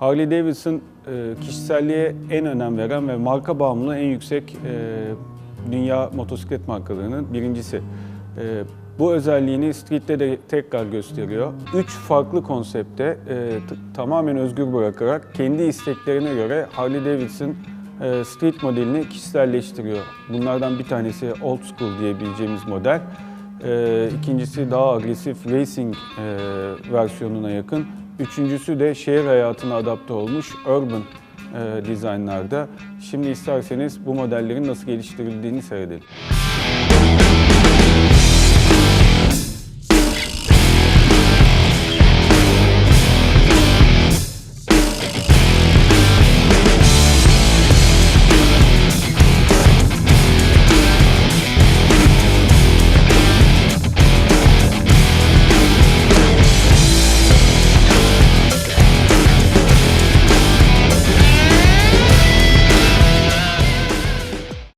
Harley Davidson e, kişiselliğe en önem veren ve marka bağımlılığı en yüksek e, dünya motosiklet markalarının birincisi. E, bu özelliğini Street'te de tekrar gösteriyor. Üç farklı konsepte tamamen özgür bırakarak kendi isteklerine göre Harley Davidson Street modelini kişiselleştiriyor. Bunlardan bir tanesi Old School diyebileceğimiz model. E, ikincisi daha agresif racing versiyonuna yakın. Üçüncüsü de şehir hayatına adapte olmuş urban e, dizaynlarda. Şimdi isterseniz bu modellerin nasıl geliştirildiğini seyredelim.